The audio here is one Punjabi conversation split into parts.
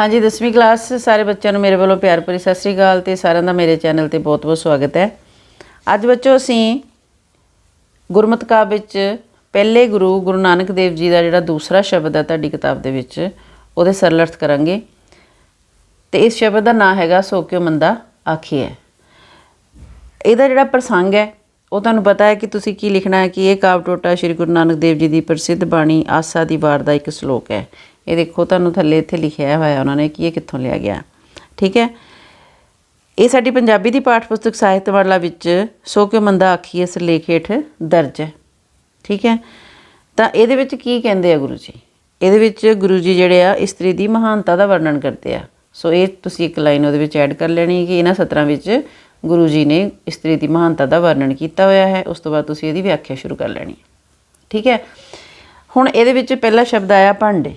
ਹਾਂਜੀ 10ਵੀਂ ਕਲਾਸ ਸਾਰੇ ਬੱਚਿਆਂ ਨੂੰ ਮੇਰੇ ਵੱਲੋਂ ਪਿਆਰ ਭਰੀ ਸਤਿ ਸ੍ਰੀ ਅਕਾਲ ਤੇ ਸਾਰਿਆਂ ਦਾ ਮੇਰੇ ਚੈਨਲ ਤੇ ਬਹੁਤ-ਬਹੁਤ ਸਵਾਗਤ ਹੈ। ਅੱਜ ਬੱਚੋ ਅਸੀਂ ਗੁਰਮਤਿ ਕਾਵਿ ਵਿੱਚ ਪਹਿਲੇ ਗੁਰੂ ਗੁਰੂ ਨਾਨਕ ਦੇਵ ਜੀ ਦਾ ਜਿਹੜਾ ਦੂਸਰਾ ਸ਼ਬਦ ਹੈ ਤੁਹਾਡੀ ਕਿਤਾਬ ਦੇ ਵਿੱਚ, ਉਹਦੇ ਸਰਲ ਅਰਥ ਕਰਾਂਗੇ। ਤੇ ਇਸ ਸ਼ਬਦ ਦਾ ਨਾਂ ਹੈਗਾ ਸੋ ਕਿਉ ਮੰਦਾ ਹੈ ਇਹਦਾ ਜਿਹੜਾ ਪ੍ਰਸੰਗ ਹੈ, ਉਹ ਤੁਹਾਨੂੰ ਪਤਾ ਹੈ ਕਿ ਤੁਸੀਂ ਕੀ ਲਿਖਣਾ ਹੈ ਕਿ ਇਹ ਕਾਵ ਟੋਟਾ ਸ੍ਰੀ ਗੁਰੂ ਨਾਨਕ ਦੇਵ ਜੀ ਦੀ ਪ੍ਰਸਿੱਧ ਬਾਣੀ ਆਸਾ ਦੀ ਵਾਰ ਦਾ ਇੱਕ ਸ਼ਲੋਕ ਹੈ। ਇਹ ਦੇਖੋ, ਤੁਹਾਨੂੰ ਥੱਲੇ ਇੱਥੇ ਲਿਖਿਆ ਹੋਇਆ ਉਹਨਾਂ ਨੇ ਕਿ ਇਹ ਕਿੱਥੋਂ ਲਿਆ ਗਿਆ। ਠੀਕ ਹੈ? ਇਹ ਸਾਡੀ ਪੰਜਾਬੀ ਦੀ ਪਾਠ ਪੁਸਤਕ ਸਾਹਿਤ ਵਾਲਾ ਵਿੱਚ ਸੋ ਕਿਉ ਮੰਦਾ ਆਖੀਏ ਸਿਰਲੇਖ ਹੇਠ ਦਰਜ ਹੈ। ਠੀਕ ਹੈ? ਤਾਂ ਇਹਦੇ ਵਿੱਚ ਕੀ ਕਹਿੰਦੇ ਆ ਗੁਰੂ ਜੀ? ਇਹਦੇ ਵਿੱਚ ਗੁਰੂ ਜੀ ਜਿਹੜੇ ਆ ਇਸਤਰੀ ਦੀ ਮਹਾਨਤਾ ਦਾ ਵਰਣਨ ਕਰਦੇ ਆ। ਸੋ ਇਹ ਤੁਸੀਂ ਇੱਕ ਲਾਈਨ ਉਹਦੇ ਵਿੱਚ ਐਡ ਕਰ ਲੈਣੀ ਕਿ ਇਹਨਾਂ ਸਤਰਾਂ ਵਿੱਚ ਗੁਰੂ ਜੀ ਨੇ ਇਸਤਰੀ ਦੀ ਮਹਾਨਤਾ ਦਾ ਵਰਣਨ ਕੀਤਾ ਹੋਇਆ ਹੈ। ਉਸ ਤੋਂ ਬਾਅਦ ਤੁਸੀਂ ਇਹਦੀ ਵਿਆਖਿਆ ਸ਼ੁਰੂ ਕਰ ਲੈਣੀ ਹੈ। ਠੀਕ ਹੈ? ਹੁਣ ਇਹਦੇ ਵਿੱਚ ਪਹਿਲਾ ਸ਼ਬਦ ਆਇਆ ਭਾਂਡੇ।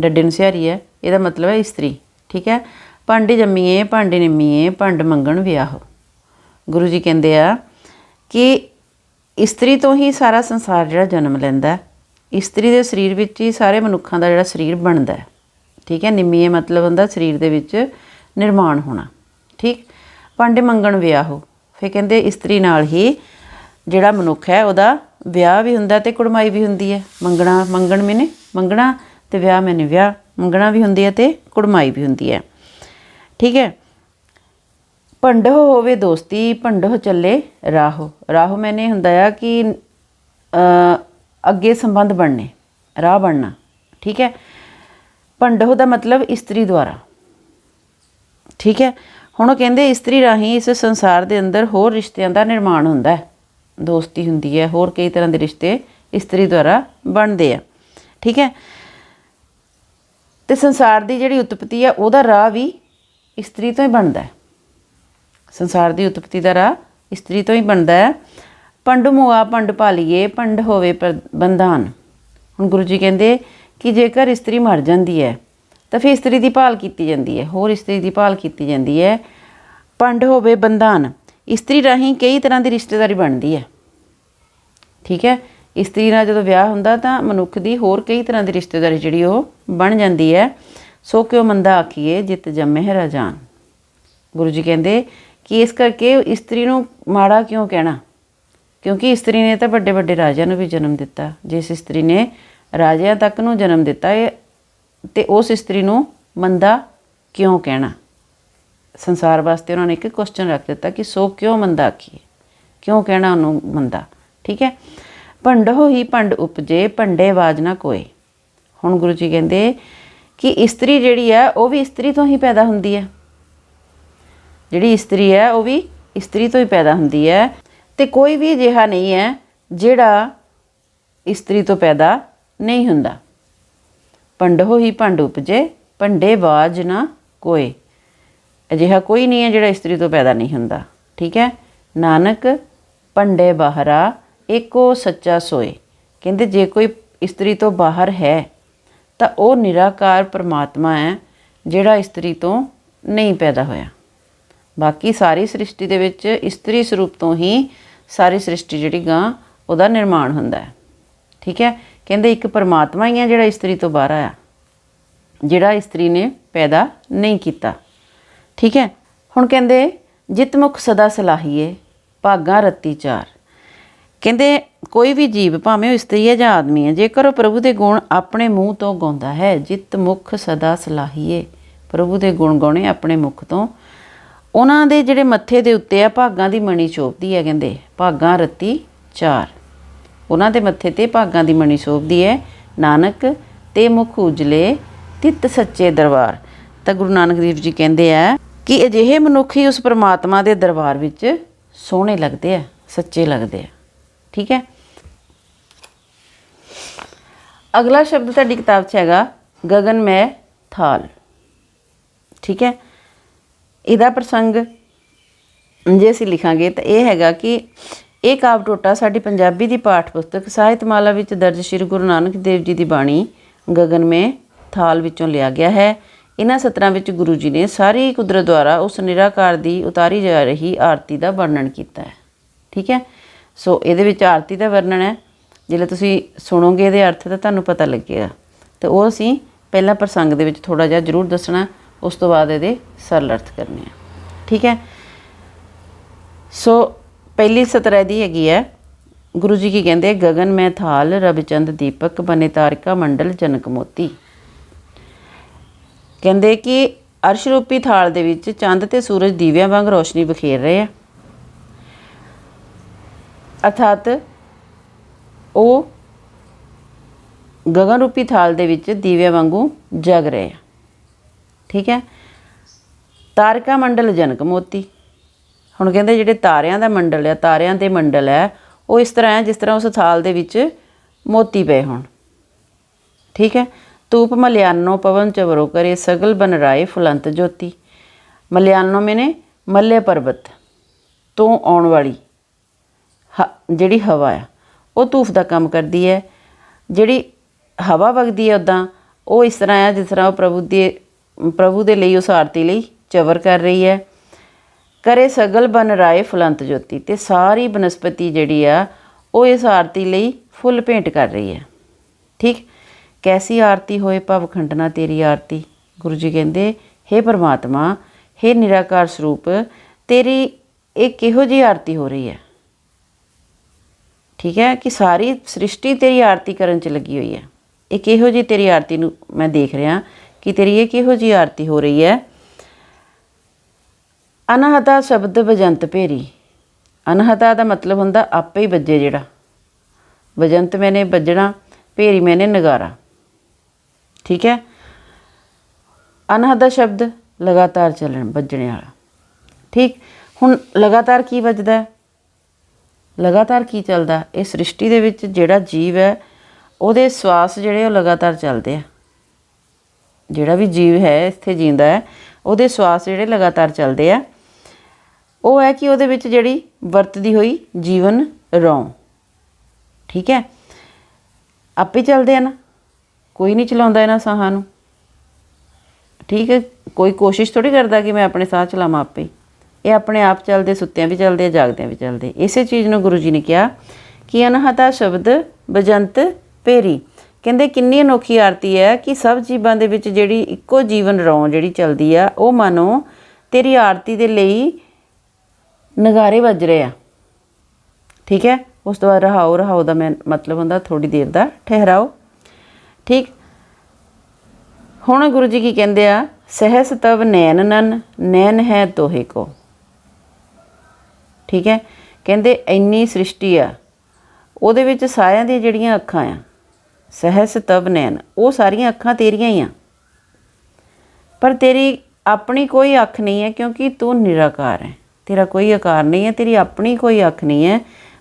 ਡੱਡੇ ਨੂੰ ਸਿਹਾਰੀ ਹੈ। ਇਹਦਾ ਮਤਲਬ ਹੈ ਇਸਤਰੀ, ਠੀਕ ਹੈ? ਭਾਂਡੇ ਜੰਮੀਏ, ਭਾਂਡੇ ਨਿੰਮੀਏ, ਭੰਡ ਮੰਗਣ ਵਿਆਹ। ਗੁਰੂ ਜੀ ਕਹਿੰਦੇ ਆ ਕਿ ਇਸਤਰੀ ਤੋਂ ਹੀ ਸਾਰਾ ਸੰਸਾਰ ਜਿਹੜਾ ਜਨਮ ਲੈਂਦਾ ਇਸਤਰੀ ਦੇ ਸਰੀਰ ਵਿੱਚ ਹੀ ਸਾਰੇ ਮਨੁੱਖਾਂ ਦਾ ਜਿਹੜਾ ਸਰੀਰ ਬਣਦਾ ਠੀਕ ਹੈ? ਨਿੰਮੀਏ ਮਤਲਬ ਹੁੰਦਾ ਸਰੀਰ ਦੇ ਵਿੱਚ ਨਿਰਮਾਣ ਹੋਣਾ। ਠੀਕ? ਭਾਂਡੇ ਮੰਗਣ ਵਿਆਹ। ਹੋ ਫਿਰ ਕਹਿੰਦੇ ਇਸਤਰੀ ਨਾਲ ਹੀ ਜਿਹੜਾ ਮਨੁੱਖ ਹੈ, ਉਹਦਾ ਵਿਆਹ ਵੀ ਹੁੰਦਾ ਤੇ ਕੁੜਮਾਈ ਵੀ ਹੁੰਦੀ ਹੈ। ਮੰਗਣਾ, ਮੰਗਣ ਮੈਨੇ ਮੰਗਣਾ ਤੇ ਵਿਆਹ ਮੈਨੇ ਵਿਆਹ, ਮੰਗਣਾ ਵੀ ਹੁੰਦੀ ਹੈ ਤੇ ਕੁੜਮਾਈ ਵੀ ਹੁੰਦੀ ਹੈ। ਠੀਕ ਹੈ? ਭੰਡੋ ਹੋਵੇ ਦੋਸਤੀ, ਭੰਡੋ ਚੱਲੇ ਰਾਹੋ। ਰਾਹੋ ਮੈਨੇ ਹੁੰਦਾ ਆ ਕਿ ਅੱਗੇ ਸੰਬੰਧ ਬਣਨੇ, ਰਾਹ ਬਣਨਾ। ਠੀਕ ਹੈ? ਭੰਡੋ ਦਾ ਮਤਲਬ ਇਸਤਰੀ ਦੁਆਰਾ। ਠੀਕ ਹੈ? ਹੁਣ ਉਹ ਕਹਿੰਦੇ ਇਸਤਰੀ ਰਾਹੀਂ ਇਸ ਸੰਸਾਰ ਦੇ ਅੰਦਰ ਹੋਰ ਰਿਸ਼ਤਿਆਂ ਦਾ ਨਿਰਮਾਣ ਹੁੰਦਾ ਹੈ। ਦੋਸਤੀ ਹੁੰਦੀ ਹੈ, ਹੋਰ ਕਈ ਤਰ੍ਹਾਂ ਦੇ ਰਿਸ਼ਤੇ ਇਸਤਰੀ ਦੁਆਰਾ ਬਣਦੇ ਆ। ਠੀਕ ਹੈ? ਤੇ ਸੰਸਾਰ ਦੀ ਜਿਹੜੀ ਉਤਪਤੀ ਹੈ ਉਹਦਾ ਰਾਹ ਵੀ ਇਸਤਰੀ ਤੋਂ ਹੀ ਬਣਦਾ ਹੈ। ਸੰਸਾਰ ਦੀ ਉਤਪਤੀ ਦਾ ਰਾਹ ਇਸਤਰੀ ਤੋਂ ਹੀ ਬਣਦਾ ਹੈ। ਪੰਡ ਮੁਆ, ਪੰਡ ਭਾਲੀਏ, ਪੰਡ ਹੋਵੇ ਪਰ- ਬੰਧਾਨ ਹੁਣ ਗੁਰੂ ਜੀ ਕਹਿੰਦੇ ਕਿ ਜੇਕਰ ਇਸਤਰੀ ਮਰ ਜਾਂਦੀ ਹੈ, ਤਾਂ ਫਿਰ ਇਸਤਰੀ ਦੀ ਭਾਲ ਕੀਤੀ ਜਾਂਦੀ ਹੈ, ਹੋਰ ਇਸਤਰੀ ਦੀ ਭਾਲ ਕੀਤੀ ਜਾਂਦੀ ਹੈ। ਪੰਡ ਹੋਵੇ ਬੰਧਾਨ ਇਸਤਰੀ ਰਾਹੀਂ ਕਈ ਤਰ੍ਹਾਂ ਦੀ ਰਿਸ਼ਤੇਦਾਰੀ ਬਣਦੀ ਹੈ। ਠੀਕ ਹੈ? ਇਸਤਰੀ ਨਾਲ ਜਦੋਂ ਵਿਆਹ ਹੁੰਦਾ ਤਾਂ ਮਨੁੱਖ ਦੀ ਹੋਰ ਕਈ ਤਰ੍ਹਾਂ ਦੀ ਰਿਸ਼ਤੇਦਾਰੀ ਜਿਹੜੀ ਉਹ ਬਣ ਜਾਂਦੀ ਹੈ। ਸੋ ਕਿਉਂ ਮੰਦਾ ਆਖੀਏ, ਜਿਤ ਜੰਮੇ ਹੈ ਰਾਜਾਨ। ਗੁਰੂ ਜੀ ਕਹਿੰਦੇ ਕਿ ਇਸ ਕਰਕੇ ਇਸਤਰੀ ਨੂੰ ਮਾੜਾ ਕਿਉਂ ਕਹਿਣਾ? ਕਿਉਂਕਿ ਇਸਤਰੀ ਨੇ ਤਾਂ ਵੱਡੇ ਵੱਡੇ ਰਾਜਿਆਂ ਨੂੰ ਵੀ ਜਨਮ ਦਿੱਤਾ। ਜਿਸ ਇਸਤਰੀ ਨੇ ਰਾਜਿਆਂ ਤੱਕ ਨੂੰ ਜਨਮ ਦਿੱਤਾ, ਇਹ ਤੇ ਉਸ ਇਸਤਰੀ ਨੂੰ ਮੰਦਾ ਕਿਉਂ ਕਹਿਣਾ? ਸੰਸਾਰ ਵਾਸਤੇ ਉਹਨਾਂ ਨੇ ਇੱਕ ਕੁਐਸਚਨ ਰੱਖ ਦਿੱਤਾ ਕਿ ਸੋ ਕਿਉਂ ਮੰਦਾ ਆਖੀਏ? ਕਿਉਂ ਕਹਿਣਾ ਉਹਨੂੰ ਮੰਦਾ? ਠੀਕ ਹੈ? ਭੰਡੋ ਹੀ ਭੰਡ ਉਪਜੇ, ਭੰਡੇ ਬਾਜ ਨਾ ਕੋਏ। ਹੁਣ ਗੁਰੂ ਜੀ ਕਹਿੰਦੇ ਕਿ ਇਸਤਰੀ ਜਿਹੜੀ ਹੈ, ਉਹ ਵੀ ਇਸਤਰੀ ਤੋਂ ਹੀ ਪੈਦਾ ਹੁੰਦੀ ਹੈ। ਜਿਹੜੀ ਇਸਤਰੀ ਹੈ, ਉਹ ਵੀ ਇਸਤਰੀ ਤੋਂ ਹੀ ਪੈਦਾ ਹੁੰਦੀ ਹੈ। ਤੇ ਕੋਈ ਵੀ ਅਜਿਹਾ ਨਹੀਂ ਹੈ, ਜਿਹੜਾ ਇਸਤਰੀ ਤੋਂ ਪੈਦਾ ਨਹੀਂ ਹੁੰਦਾ। ਪੰਡੋ ਹੀ ਭੰਡ ਉਪਜੇ, ਭੰਡੇ ਬਾਜ ਨਾ ਕੋਏ। ਅਜਿਹਾ ਕੋਈ ਨਹੀਂ ਹੈ, ਜਿਹੜਾ ਇਸਤਰੀ ਤੋਂ ਪੈਦਾ ਨਹੀਂ ਹੁੰਦਾ। ਠੀਕ ਹੈ? ਨਾਨਕ, ਭੰਡੇ ਬਾਹਰਾ ਏਕੋ ਸੱਚਾ ਸੋਏ। ਕਹਿੰਦੇ, ਜੇ ਕੋਈ ਇਸਤਰੀ ਤੋਂ ਬਾਹਰ ਹੈ, ਤਾਂ ਉਹ ਨਿਰਾਕਾਰ ਪਰਮਾਤਮਾ ਹੈ, ਜਿਹੜਾ ਇਸਤਰੀ ਤੋਂ ਨਹੀਂ ਪੈਦਾ ਹੋਇਆ। ਬਾਕੀ ਸਾਰੀ ਸ੍ਰਿਸ਼ਟੀ ਦੇ ਵਿੱਚ ਇਸਤਰੀ ਸਰੂਪ ਤੋਂ ਹੀ ਸਾਰੀ ਸ੍ਰਿਸ਼ਟੀ ਜਿਹੜੀ ਗਾਂ, ਉਹਦਾ ਨਿਰਮਾਣ ਹੁੰਦਾ ਹੈ। ਠੀਕ ਹੈ? ਕਹਿੰਦੇ, ਇੱਕ ਪਰਮਾਤਮਾ ਹੀ ਹੈ ਜਿਹੜਾ ਇਸਤਰੀ ਤੋਂ ਬਾਹਰ ਆਇਆ, ਜਿਹੜਾ ਇਸਤਰੀ ਨੇ ਪੈਦਾ ਨਹੀਂ ਕੀਤਾ। ਠੀਕ ਹੈ? ਹੁਣ ਕਹਿੰਦੇ ਜਿਤ ਮੁਖ ਸਦਾ ਸਲਾਹੀਏ, ਭਾਗਾ ਰੱਤੀ ਚਾਰ। ਕਹਿੰਦੇ ਕੋਈ ਵੀ ਜੀਵ ਭਾਵੇਂ ਉਹ ਇਸਤਰੀ ਹੈ ਜਾਂ ਆਦਮੀ ਹੈ, ਜੇਕਰ ਉਹ ਪ੍ਰਭੂ ਦੇ ਗੁਣ ਆਪਣੇ ਮੂੰਹ ਤੋਂ ਗਾਉਂਦਾ ਹੈ, ਜਿਤ ਮੁਖ ਸਦਾ ਸਲਾਹੀਏ। ਪ੍ਰਭੂ ਦੇ ਗੁਣ ਗਾਉਣੇ ਆਪਣੇ ਮੁਖ ਤੋਂ। ਉਹਨਾਂ ਦੇ ਜਿਹੜੇ ਮੱਥੇ ਦੇ ਉੱਤੇ ਆ, ਭਾਗਾਂ ਦੀ ਮਣੀ ਸੋਭਦੀ ਹੈ ਕਹਿੰਦੇ, ਭਾਗਾਂ ਰੱਤੀ ਚਾਰ। ਉਹਨਾਂ ਦੇ ਮੱਥੇ ਤੇ ਭਾਗਾਂ ਦੀ ਮਣੀ ਸ਼ੋਭਦੀ ਹੈ, ਨਾਨਕ ਤੇ ਮੁਖ ਉਜਲੇ, ਤਿਤ ਸੱਚੇ ਦਰਬਾਰ। ਤਾਂ ਗੁਰੂ ਨਾਨਕ ਦੇਵ ਜੀ ਕਹਿੰਦੇ ਆ ਕਿ ਅਜਿਹੇ ਮਨੁੱਖ ਹੀ ਉਸ ਪ੍ਰਮਾਤਮਾ ਦੇ ਦਰਬਾਰ ਵਿੱਚ ਸੋਹਣੇ ਲੱਗਦੇ ਆ, ਸੱਚੇ ਲੱਗਦੇ ਆ। ਠੀਕ ਹੈ? ਅਗਲਾ ਸ਼ਬਦ ਤੁਹਾਡੀ ਕਿਤਾਬ 'ਚ ਹੈਗਾ ਗਗਨਮੈ ਥਾਲ। ਠੀਕ ਹੈ? ਇਹਦਾ ਪ੍ਰਸੰਗ ਜੇ ਅਸੀਂ ਲਿਖਾਂਗੇ ਤਾਂ ਇਹ ਹੈਗਾ ਕਿ ਇਹ ਕਾਵ ਟੋਟਾ ਸਾਡੀ ਪੰਜਾਬੀ ਦੀ ਪਾਠ ਪੁਸਤਕ ਸਾਹਿਤਮਾਲਾ ਵਿੱਚ ਦਰਜ ਸ਼੍ਰੀ ਗੁਰੂ ਨਾਨਕ ਦੇਵ ਜੀ ਦੀ ਬਾਣੀ ਗਗਨ ਗਗਨਮੇ ਥਾਲ ਵਿੱਚੋਂ ਲਿਆ ਗਿਆ ਹੈ। ਇਹਨਾਂ ਸਤਰਾਂ ਵਿੱਚ ਗੁਰੂ ਜੀ ਨੇ ਸਾਰੀ ਕੁਦਰਤ ਦੁਆਰਾ ਉਸ ਨਿਰਾਕਾਰ ਦੀ ਉਤਾਰੀ ਜਾ ਰਹੀ ਆਰਤੀ ਦਾ ਵਰਣਨ ਕੀਤਾ ਹੈ। ਠੀਕ ਹੈ? ਸੋ ਇਹਦੇ ਵਿੱਚ ਆਰਤੀ ਦਾ ਵਰਣਨ ਹੈ। ਜਦੋਂ ਤੁਸੀਂ ਸੁਣੋਗੇ ਇਹਦੇ ਅਰਥ ਤਾਂ ਤੁਹਾਨੂੰ ਪਤਾ ਲੱਗੇਗਾ। ਤੇ ਉਹ ਅਸੀਂ ਪਹਿਲਾਂ ਪ੍ਰਸੰਗ ਦੇ ਵਿੱਚ ਥੋੜਾ ਜਿਹਾ ਜ਼ਰੂਰ ਦੱਸਣਾ, ਉਸ ਤੋਂ ਬਾਅਦ ਇਹਦੇ ਸਰਲ ਅਰਥ ਕਰਨੇ ਆ। ਠੀਕ ਹੈ? ਸੋ ਪਹਿਲੀ ਸਤਰ ਦੀ ਹੈਗੀ ਹੈ, ਗੁਰੂ ਜੀ ਕੀ ਕਹਿੰਦੇ ਗगन ਮੈਂ ਥਾਲ ਰਵਿਚੰਦ ਦੀਪਕ, ਬਨੇ ਤਾਰਿਕਾ ਮੰਡਲ, ਜਨਕ ਮੋਤੀ। ਕਹਿੰਦੇ ਕਿ ਅਰਸ਼ ਰੂਪੀ ਥਾਲ ਦੇ ਵਿੱਚ ਚੰਦ ਤੇ ਸੂਰਜ ਦੀਵਿਆਂ ਵਾਂਗ ਰੋਸ਼ਨੀ ਬਖੇਰ ਰਹੇ ਆ। ਅਰਥਾਤ ਉਹ ਗगन ਰੂਪੀ ਥਾਲ ਦੇ ਵਿੱਚ ਦੀਵਿਆਂ ਵਾਂਗੂ ਜਗ ਰਹੇ ਆ। ਠੀਕ ਹੈ? ਤਾਰਕਾ ਮੰਡਲ ਜਨਕ ਮੋਤੀ। ਹੁਣ ਕਹਿੰਦੇ ਜਿਹੜੇ ਤਾਰਿਆਂ ਦਾ ਮੰਡਲ ਆ, ਤਾਰਿਆਂ ਦੇ ਮੰਡਲ ਹੈ ਉਹ ਇਸ ਤਰ੍ਹਾਂ ਹੈ ਜਿਸ ਤਰ੍ਹਾਂ ਉਸ ਥਾਲ ਦੇ ਵਿੱਚ ਮੋਤੀ ਪਏ ਹੋਣ। ਠੀਕ ਹੈ? ਤੂਪ ਮਲਿਆਨੋ ਪਵਨ ਚਵਰੋ ਕਰੇ ਸਗਲ ਬਨ ਰਾਏ ਫੁਲੰਤ ਜੋਤੀ। ਮਲਿਆਨੋ ਮੈਨੇ ਮੱਲੇ ਪਰਬਤ ਤੋਂ ਆਉਣ ਵਾਲੀ ਜਿਹੜੀ ਹਵਾ ਆ, ਉਹ ਧੂਫ ਦਾ ਕੰਮ ਕਰਦੀ ਹੈ। ਜਿਹੜੀ ਹਵਾ ਵਗਦੀ ਹੈ ਉਦਾਂ ਉਹ ਇਸ ਤਰ੍ਹਾਂ ਆ ਜਿਸ ਤਰ੍ਹਾਂ ਉਹ ਪ੍ਰਭੂ ਦੇ ਪ੍ਰਭੂ ਦੇ ਲਈ, ਉਸ ਆਰਤੀ ਲਈ ਚਵਰ ਕਰ ਰਹੀ ਹੈ। ਕਰੇ ਸਗਲ ਬਨ ਰਾਏ ਫੁਲੰਤ ਜੋਤੀ, ਤੇ ਸਾਰੀ ਬਨਸਪਤੀ ਜਿਹੜੀ ਆ, ਉਹ ਇਸ ਆਰਤੀ ਲਈ ਫੁੱਲ ਭੇਂਟ ਕਰ ਰਹੀ ਹੈ। ਠੀਕ? ਕੈਸੀ ਆਰਤੀ ਹੋਏ ਭਵ ਖੰਡਨਾ ਤੇਰੀ ਆਰਤੀ? ਗੁਰੂ ਜੀ ਕਹਿੰਦੇ हे ਪਰਮਾਤਮਾ हे ਨਿਰਾਕਾਰ ਸਰੂਪ, ਤੇਰੀ ਇਹ ਕਿਹੋ ਜੀ ਆਰਤੀ ਹੋ ਰਹੀ ਹੈ? ਠੀਕ ਹੈ ਕਿ ਸਾਰੀ ਸ੍ਰਿਸ਼ਟੀ ਤੇਰੀ ਆਰਤੀ ਕਰਨ ਚ ਲੱਗੀ ਹੋਈ ਹੈ। ਇਹ ਕਿਹੋ ਜੀ ਤੇਰੀ ਆਰਤੀ ਨੂੰ ਮੈਂ ਦੇਖ ਰਿਹਾ ਕਿ ਤੇਰੀ ਇਹ ਕਿਹੋ ਜੀ ਆਰਤੀ ਹੋ ਰਹੀ ਹੈ? ਅਨਹਤਾ ਸ਼ਬਦ ਵਜੰਤ ਭੇਰੀ। ਅਨਹਤਾ ਦਾ ਮਤਲਬ ਹੁੰਦਾ ਆਪੇ ਹੀ ਵੱਜੇ ਜਿਹੜਾ। ਵਜੰਤ ਮੈਨੇ ਵੱਜਣਾ, ਭੇਰੀ ਮੈਨੇ ਨਗਾਰਾ। ਠੀਕ ਹੈ? ਅਨਹਦਾ ਸ਼ਬਦ ਲਗਾਤਾਰ ਚੱਲਣ, ਵੱਜਣੇ ਵਾਲਾ। ਠੀਕ? ਹੁਣ ਲਗਾਤਾਰ ਕੀ ਵੱਜਦਾ ਲਗਾਤਾਰ ਕੀ ਚੱਲਦਾ? ਇਹ ਸ੍ਰਿਸ਼ਟੀ ਦੇ ਵਿੱਚ ਜਿਹੜਾ ਜੀਵ ਹੈ, ਉਹਦੇ ਸਵਾਸ ਜਿਹੜੇ ਉਹ ਲਗਾਤਾਰ ਚੱਲਦੇ ਆ। ਜਿਹੜਾ ਵੀ ਜੀਵ ਹੈ, ਇੱਥੇ ਜਿੰਦਾ ਹੈ, ਉਹਦੇ ਸਵਾਸ ਜਿਹੜੇ ਲਗਾਤਾਰ ਚੱਲਦੇ ਆ। ਉਹ ਹੈ ਕਿ ਉਹਦੇ ਵਿੱਚ ਜਿਹੜੀ ਵਰਤਦੀ ਹੋਈ ਜੀਵਨ ਰੌਂ। ਠੀਕ ਹੈ? ਆਪੇ ਚੱਲਦੇ ਆ ਨਾ। ਕੋਈ ਨਹੀਂ ਚਲਾਉਂਦਾ ਇਹਨਾਂ ਸਾਹਾਂ ਨੂੰ। ਠੀਕ ਹੈ? ਕੋਈ ਕੋਸ਼ਿਸ਼ ਥੋੜੀ ਕਰਦਾ ਕਿ ਮੈਂ ਆਪਣੇ ਸਾਹ ਚਲਾਵਾਂ ਆਪੇ। ਇਹ ਆਪਣੇ ਆਪ ਚੱਲਦੇ, ਸੁੱਤਿਆਂ ਵੀ ਚੱਲਦੇ ਆ ਜਾਗਦਿਆਂ ਵੀ ਚੱਲਦੇ। ਇਸੇ ਚੀਜ਼ ਨੂੰ ਗੁਰੂ ਜੀ ਨੇ ਕਿਹਾ ਕਿ ਅਨਹਤਾ ਸ਼ਬਦ ਬਜੰਤ ਪੇਰੀ ਕਹਿੰਦੇ, ਕਿੰਨੀ ਅਨੋਖੀ ਆਰਤੀ ਹੈ ਕਿ ਸਭ ਜੀਵਾਂ ਦੇ ਵਿੱਚ ਜਿਹੜੀ ਇੱਕੋ ਜੀਵਨ ਰੌਂ ਜਿਹੜੀ ਚੱਲਦੀ ਆ, ਉਹ ਮਾਨੋ ਤੇਰੀ ਆਰਤੀ ਦੇ ਲਈ ਨਗਾਰੇ ਵੱਜ ਰਹੇ ਆ। ਠੀਕ ਹੈ? ਉਸ ਤੋਂ ਬਾਅਦ ਰਹਾਓ ਰਹਾਓ ਦਾ ਮੈਂ ਮਤਲਬ ਹੁੰਦਾ ਥੋੜੀ ਦੇਰ ਦਾ ਠਹਿਰਾਓ। ਠੀਕ? ਹੁਣ ਗੁਰੂ ਜੀ ਕੀ ਕਹਿੰਦੇ ਆ? ਸਹਿਸ ਤਵ ਨੈਨ ਨਨ, ਨੈਨ ਹੈ ਤੋਹੇ ਕੋ। ਠੀਕ ਹੈ? ਕਹਿੰਦੇ ਇੰਨੀ ਸ੍ਰਿਸ਼ਟੀ ਆ। ਉਹਦੇ ਵਿੱਚ ਸਾਰਿਆਂ ਦੀਆਂ ਜਿਹੜੀਆਂ ਅੱਖਾਂ ਆ, ਸਹਿਸ, ਤਵ, ਨੈਣ, ਉਹ ਸਾਰੀਆਂ ਅੱਖਾਂ ਤੇਰੀਆਂ ਹੀ ਆ। ਪਰ ਤੇਰੀ ਆਪਣੀ ਕੋਈ ਅੱਖ ਨਹੀਂ ਹੈ ਕਿਉਂਕਿ ਤੂੰ ਨਿਰਾਕਾਰ ਹੈ। ਤੇਰਾ ਕੋਈ ਆਕਾਰ ਨਹੀਂ ਹੈ, ਤੇਰੀ ਆਪਣੀ ਕੋਈ ਅੱਖ ਨਹੀਂ ਹੈ।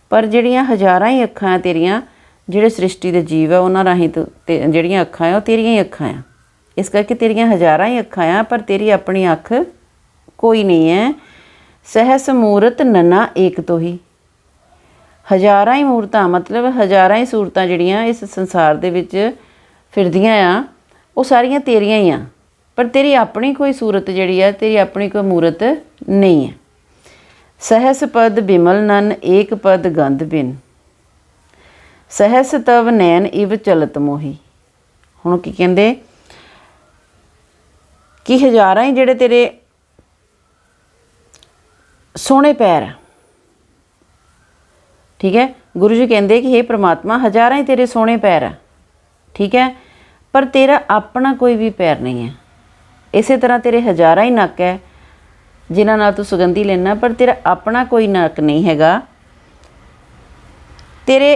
ਪਰ ਜਿਹੜੀਆਂ ਹਜ਼ਾਰਾਂ ਹੀ ਅੱਖਾਂ ਆ ਤੇਰੀਆਂ, ਜਿਹੜੇ ਸ੍ਰਿਸ਼ਟੀ ਦੇ ਜੀਵ ਆ, ਉਹਨਾਂ ਰਾਹੀਂ ਤੂੰ ਤੇ ਜਿਹੜੀਆਂ ਅੱਖਾਂ ਆ, ਉਹ ਤੇਰੀਆਂ ਹੀ ਅੱਖਾਂ ਆ। ਇਸ ਕਰਕੇ ਤੇਰੀਆਂ ਹਜ਼ਾਰਾਂ ਹੀ ਅੱਖਾਂ ਆ, ਪਰ ਤੇਰੀ ਆਪਣੀ ਅੱਖ ਕੋਈ ਨਹੀਂ ਹੈ। ਸਹਿਸ ਮੂਰਤ ਨਨਾ ਏਕ ਤੋਂ ਹੀ ਹਜ਼ਾਰਾਂ ਹੀ ਮੂਰਤਾਂ, ਮਤਲਬ ਹਜ਼ਾਰਾਂ ਹੀ ਸੂਰਤਾਂ ਜਿਹੜੀਆਂ ਇਸ ਸੰਸਾਰ ਦੇ ਵਿੱਚ ਫਿਰਦੀਆਂ ਆ, ਉਹ ਸਾਰੀਆਂ ਤੇਰੀਆਂ ਹੀ ਆ। ਪਰ ਤੇਰੀ ਆਪਣੀ ਕੋਈ ਸੂਰਤ ਜਿਹੜੀ ਆ, ਤੇਰੀ ਆਪਣੀ ਕੋਈ ਮੂਰਤ ਨਹੀਂ ਹੈ ਸਹਿਸ ਪਦ ਬਿਮਲ ਨਨ, ਏਕ ਪਦ ਗੰਧ ਬਿਨ। ਸਹਿਸ ਤਵ ਨੈਣ ਇਵ ਚਲਤ ਮੋਹੀ। ਹੁਣ ਕੀ ਕਹਿੰਦੇ? ਕਿ ਹਜ਼ਾਰਾਂ ਹੀ ਜਿਹੜੇ ਤੇਰੇ ਸੋਹਣੇ ਪੈਰ ਠੀਕ ਹੈ? ਗੁਰੂ ਜੀ ਕਹਿੰਦੇ ਕਿ हे ਪ੍ਰਮਾਤਮਾ, ਹਜ਼ਾਰਾਂ ਹੀ ਤੇਰੇ ਸੋਹਣੇ ਪੈਰ ਆ। ਠੀਕ ਹੈ? ਪਰ ਤੇਰਾ ਆਪਣਾ ਕੋਈ ਵੀ ਪੈਰ ਨਹੀਂ ਹੈ। ਇਸੇ ਤਰ੍ਹਾਂ ਤੇਰੇ ਹਜ਼ਾਰਾਂ ਹੀ ਨੱਕ ਹੈ, ਜਿਨ੍ਹਾਂ ਨਾਲ ਤੂੰ ਸੁਗੰਧੀ ਲੈਣਾ ਪਰ ਤੇਰਾ ਆਪਣਾ ਕੋਈ ਨੱਕ ਨਹੀਂ ਹੈਗਾ। ਤੇਰੇ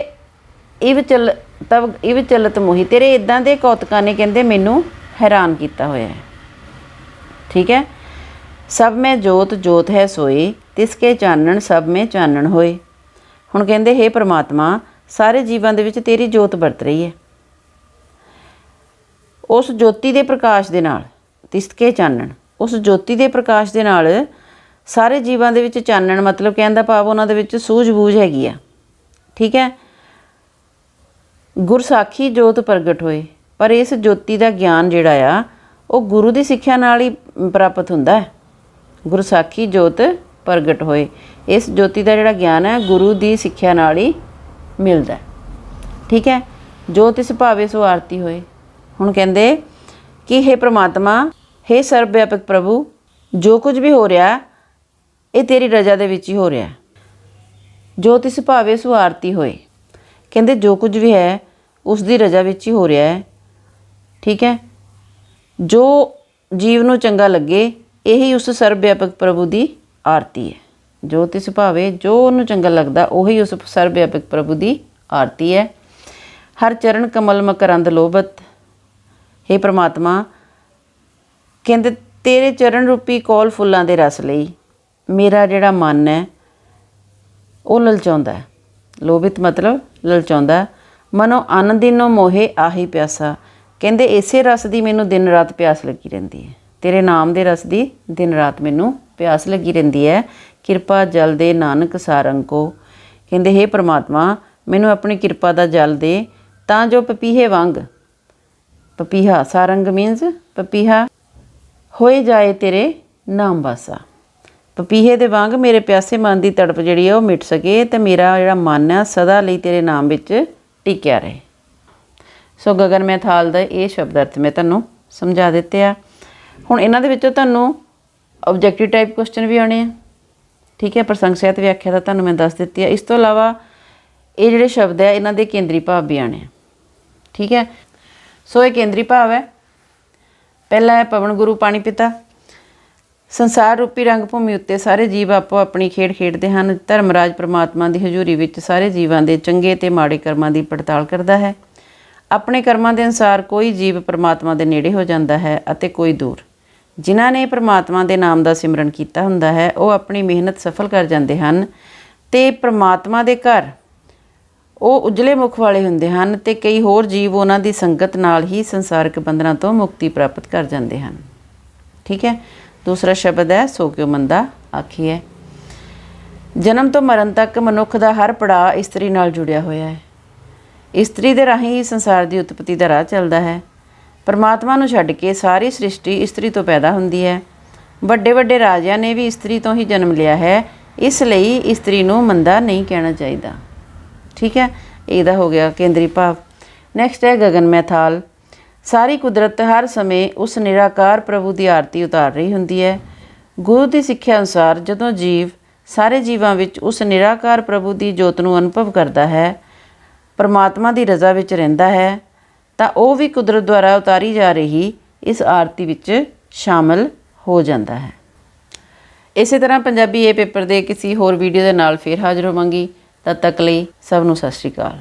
ਇਹ ਚੱਲ ਤਬ ਇਹ ਚੱਲਤ ਮੋਹੀ, ਤੇਰੇ ਇਦਾਂ ਦੇ ਕੌਤਕਾਂ ਨੇ ਕਹਿੰਦੇ, ਮੈਨੂੰ ਹੈਰਾਨ ਕੀਤਾ ਹੋਇਆ ਹੈ। ਠੀਕ ਹੈ? ਸਭ ਮੈਂ ਜੋਤ ਜੋਤ ਹੈ ਸੋਈ, ਤਿਸ ਕੇ ਚਾਨਣ ਸਭ ਮੈਂ ਚਾਨਣ ਹੋਏ ਹੁਣ ਕਹਿੰਦੇ हे ਪ੍ਰਮਾਤਮਾ, ਸਾਰੇ ਜੀਵਾਂ ਦੇ ਵਿੱਚ ਤੇਰੀ ਜੋਤ ਵਰਤ ਰਹੀ ਹੈ। ਉਸ ਜੋਤੀ ਦੇ ਪ੍ਰਕਾਸ਼ ਦੇ ਨਾਲ ਤਿਸ ਕੇ ਚਾਨਣ, ਉਸ ਜੋਤੀ ਦੇ ਪ੍ਰਕਾਸ਼ ਦੇ ਨਾਲ ਸਾਰੇ ਜੀਵਾਂ ਦੇ ਵਿੱਚ ਚਾਨਣ ਮਤਲਬ ਕਹਿੰਦਾ ਭਾਵ ਉਹਨਾਂ ਦੇ ਵਿੱਚ ਸੂਝ-ਬੂਝ ਹੈਗੀ ਆ। ਠੀਕ ਹੈ? ਗੁਰਸਾਖੀ ਜੋਤ ਪ੍ਰਗਟ ਹੋਏ, ਪਰ ਇਸ ਜੋਤੀ ਦਾ ਗਿਆਨ ਜਿਹੜਾ ਆ, ਉਹ ਗੁਰੂ ਦੀ ਸਿੱਖਿਆ ਨਾਲ ਹੀ ਪ੍ਰਾਪਤ ਹੁੰਦਾ ਹੈ। ਗੁਰਸਾਖੀ ਜੋਤ ਪ੍ਰਗਟ ਹੋਏ। ਇਸ ਜੋਤੀ ਦਾ ਜਿਹੜਾ ਗਿਆਨ ਹੈ, ਗੁਰੂ ਦੀ ਸਿੱਖਿਆ ਨਾਲ ਹੀ ਮਿਲਦਾ ਠੀਕ ਹੈ? ਜੋਤ ਇਸ ਭਾਵੇ ਸੋ ਆਰਤੀ ਹੋਏ। ਹੁਣ ਕਹਿੰਦੇ ਕਿ हे ਪ੍ਰਮਾਤਮਾ हे ਸਰਬ ਵਿਆਪਕ ਪ੍ਰਭੂ, ਜੋ ਕੁਝ ਵੀ ਹੋ ਰਿਹਾ, ਇਹ ਤੇਰੀ ਰਜ਼ਾ ਦੇ ਵਿੱਚ ਹੀ ਹੋ ਰਿਹਾ ਜੋ ਤਿਸ ਭਾਵੇ ਸੋ ਆਰਤੀ ਹੋਏ। ਕਹਿੰਦੇ ਜੋ ਕੁਝ ਵੀ ਹੈ, ਉਸ ਦੀ ਰਜ਼ਾ ਵਿੱਚ ਹੀ ਹੋ ਰਿਹਾ ਹੈ। ਠੀਕ ਹੈ? ਜੋ ਜੀਵ ਨੂੰ ਚੰਗਾ ਲੱਗੇ ਇਹੀ ਉਸ ਸਰਵ ਵਿਆਪਕ ਪ੍ਰਭੂ ਦੀ ਆਰਤੀ ਹੈ। ਜੋ ਤਿਸ ਭਾਵੇ, ਜੋ ਉਹਨੂੰ ਚੰਗਾ ਲੱਗਦਾ, ਉਹੀ ਉਸ ਸਰਵ ਵਿਆਪਕ ਪ੍ਰਭੂ ਦੀ ਆਰਤੀ ਹੈ। ਹਰ ਚਰਨ ਕਮਲ ਮਕਰੰਦ ਲੋਭਤ। हे ਪ੍ਰਮਾਤਮਾ, ਕਹਿੰਦੇ, ਤੇਰੇ ਚਰਨ ਰੂਪੀ ਕੋਲ ਫੁੱਲਾਂ ਦੇ ਰਸ ਲਈ ਮੇਰਾ ਜਿਹੜਾ ਮਨ ਹੈ, ਉਹ ਲਲਚਾਉਂਦਾ ਹੈ। ਲੋਭਿਤ ਮਤਲਬ ਲਲਚਾਉਂਦਾ ਮਨੋ ਆਨੰਦਿਨੋ ਮੋਹੇ ਆਹੀ ਪਿਆਸਾ। ਕਹਿੰਦੇ, ਇਸੇ ਰਸ ਦੀ ਮੈਨੂੰ ਦਿਨ ਰਾਤ ਪਿਆਸ ਲੱਗੀ ਰਹਿੰਦੀ ਹੈ। ਤੇਰੇ ਨਾਮ ਦੇ ਰਸ ਦੀ ਦਿਨ ਰਾਤ ਮੈਨੂੰ ਪਿਆਸ ਲੱਗੀ ਰਹਿੰਦੀ ਹੈ। ਕਿਰਪਾ ਜਲ ਦੇ ਨਾਨਕ ਸਾਰੰਗ ਕੋ ਕਹਿੰਦੇ हे ਪ੍ਰਮਾਤਮਾ, ਮੈਨੂੰ ਆਪਣੀ ਕਿਰਪਾ ਦਾ ਜਲ ਦੇ, ਤਾਂ ਜੋ ਪਪੀਹੇ ਵਾਂਗ। ਪਪੀਹਾ, ਸਾਰੰਗ ਮੀਨਸ ਪਪੀਹਾ, ਹੋਏ ਜਾਏ ਤੇਰੇ ਨਾਮ ਵਾਸਾ। ਪਪੀਹੇ ਦੇ ਵਾਂਗ ਮੇਰੇ ਪਿਆਸੇ ਮਨ ਦੀ ਤੜਪ ਜਿਹੜੀ ਹੈ ਉਹ ਮਿਟ ਸਕੇ ਤੇ ਮੇਰਾ ਜਿਹੜਾ ਮਨ ਹੈ, ਸਦਾ ਲਈ ਤੇਰੇ ਨਾਮ ਵਿੱਚ ਟਿਕਿਆ ਰਹੇ। ਸੋ ਗਗਨ ਮੈਥਾਲ ਦਾ ਇਹ ਸ਼ਬਦ ਅਰਥ ਮੈਂ ਤੁਹਾਨੂੰ ਸਮਝਾ ਦਿੱਤੇ ਆ। ਹੁਣ ਇਹਨਾਂ ਦੇ ਵਿੱਚੋਂ ਤੁਹਾਨੂੰ ਆਬਜੈਕਟਿਵ ਟਾਈਪ ਕੁਐਸਚਨ ਵੀ ਆਉਣੇ ਆ। ਠੀਕ ਹੈ, ਪ੍ਰਸੰਗ ਸਹਿਤ ਵਿਆਖਿਆ ਤਾਂ ਤੁਹਾਨੂੰ ਮੈਂ ਦੱਸ ਦਿੱਤੀ ਹੈ ਇਸ ਤੋਂ ਇਲਾਵਾ ਇਹ ਜਿਹੜੇ ਸ਼ਬਦ ਹੈ ਇਹਨਾਂ ਦੇ ਕੇਂਦਰੀ ਭਾਵ ਵੀ ਆਣੇ ਆ। ਠੀਕ ਹੈ? ਸੋ ਇਹ ਕੇਂਦਰੀ ਭਾਵ ਹੈ। ਪਹਿਲਾ ਹੈ ਪਵਨ ਗੁਰੂ ਪਾਣੀ ਪਿਤਾ। ਸੰਸਾਰ ਰੂਪੀ ਰੰਗ ਭੂਮੀ ਉੱਤੇ ਸਾਰੇ ਜੀਵ ਆਪੋ ਆਪਣੀ ਖੇਡ ਖੇਡਦੇ ਹਨ। ਧਰਮਰਾਜ ਪ੍ਰਮਾਤਮਾ ਦੀ ਹਜ਼ੂਰੀ ਵਿੱਚ ਸਾਰੇ ਜੀਵਾਂ ਦੇ ਚੰਗੇ ਤੇ ਮਾੜੇ ਕਰਮਾਂ ਦੀ ਪੜਤਾਲ ਕਰਦਾ ਹੈ। ਆਪਣੇ ਕਰਮਾਂ ਦੇ ਅਨੁਸਾਰ ਕੋਈ ਜੀਵ ਪ੍ਰਮਾਤਮਾ ਦੇ ਨੇੜੇ ਹੋ ਜਾਂਦਾ ਹੈ ਅਤੇ ਕੋਈ ਦੂਰ। ਜਿਨ੍ਹਾਂ ਨੇ ਪ੍ਰਮਾਤਮਾ ਦੇ ਨਾਮ ਦਾ ਸਿਮਰਨ ਕੀਤਾ ਹੁੰਦਾ ਹੈ, ਉਹ ਆਪਣੀ ਮਿਹਨਤ ਸਫਲ ਕਰ ਜਾਂਦੇ ਹਨ ਤੇ ਪ੍ਰਮਾਤਮਾ ਦੇ ਘਰ ਉਹ ਉਜਲੇ ਮੁਖ ਵਾਲੇ ਹੁੰਦੇ ਹਨ ਤੇ ਕਈ ਹੋਰ ਜੀਵ ਉਹਨਾਂ ਦੀ ਸੰਗਤ ਨਾਲ ਹੀ ਸੰਸਾਰਿਕ ਬੰਧਨਾਂ ਤੋਂ ਮੁਕਤੀ ਪ੍ਰਾਪਤ ਕਰ ਜਾਂਦੇ ਹਨ। ਠੀਕ ਹੈ? ਦੂਸਰਾ ਸ਼ਬਦ ਹੈ, ਸੋ ਕਿਉ ਮੰਦਾ? ਆਖੀਐ, ਜਨਮ ਤੋਂ ਮਰਨ ਤੱਕ ਮਨੁੱਖ ਦਾ ਹਰ ਪੜਾਅ ਇਸਤਰੀ ਨਾਲ ਜੁੜਿਆ ਹੋਇਆ ਹੈ। ਇਸਤਰੀ ਦੇ ਰਾਹੀਂ ਹੀ ਸੰਸਾਰ ਦੀ ਉਤਪਤੀ ਦਾ ਰਾਹ ਚੱਲਦਾ ਹੈ। ਪਰਮਾਤਮਾ ਨੂੰ ਛੱਡ ਕੇ ਸਾਰੀ ਸ੍ਰਿਸ਼ਟੀ ਇਸਤਰੀ ਤੋਂ ਪੈਦਾ ਹੁੰਦੀ ਹੈ। ਵੱਡੇ ਵੱਡੇ ਰਾਜਿਆਂ ਨੇ ਵੀ ਇਸਤਰੀ ਤੋਂ ਹੀ ਜਨਮ ਲਿਆ ਹੈ। ਇਸ ਲਈ ਇਸਤਰੀ ਨੂੰ ਮੰਦਾ ਨਹੀਂ ਕਹਿਣਾ ਚਾਹੀਦਾ। ਠੀਕ ਹੈ? ਇਹਦਾ ਹੋ ਗਿਆ ਕੇਂਦਰੀ ਭਾਵ। ਨੈਕਸਟ ਹੈ ਗਗਨ ਮੈਥਾਲ। ਸਾਰੀ ਕੁਦਰਤ ਹਰ ਸਮੇਂ ਉਸ ਨਿਰਾਕਾਰ ਪ੍ਰਭੂ ਦੀ ਆਰਤੀ ਉਤਾਰ ਰਹੀ ਹੁੰਦੀ ਹੈ। ਗੁਰੂ ਦੀ ਸਿੱਖਿਆ ਅਨੁਸਾਰ ਜਦੋਂ ਜੀਵ ਸਾਰੇ ਜੀਵਾਂ ਵਿੱਚ ਉਸ ਨਿਰਾਕਾਰ ਪ੍ਰਭੂ ਦੀ ਜੋਤ ਨੂੰ ਅਨੁਭਵ ਕਰਦਾ ਹੈ, ਪਰਮਾਤਮਾ ਦੀ ਰਜ਼ਾ ਵਿੱਚ ਰਹਿੰਦਾ ਹੈ ਤਾਂ ਉਹ ਵੀ ਕੁਦਰਤ ਦੁਆਰਾ ਉਤਾਰੀ ਜਾ ਰਹੀ ਇਸ ਆਰਤੀ ਵਿੱਚ ਸ਼ਾਮਲ ਹੋ ਜਾਂਦਾ ਹੈ। ਇਸੇ ਤਰ੍ਹਾਂ ਪੰਜਾਬੀ ਏ ਪੇਪਰ ਦੇ ਕਿਸੇ ਹੋਰ ਵੀਡੀਓ ਦੇ ਨਾਲ ਫੇਰ ਹਾਜ਼ਰ ਹੋਵਾਂਗੀ। ਤਦ ਤੱਕ ਲਈ ਸਭ ਨੂੰ ਸਤਿ ਸ਼੍ਰੀ ਅਕਾਲ।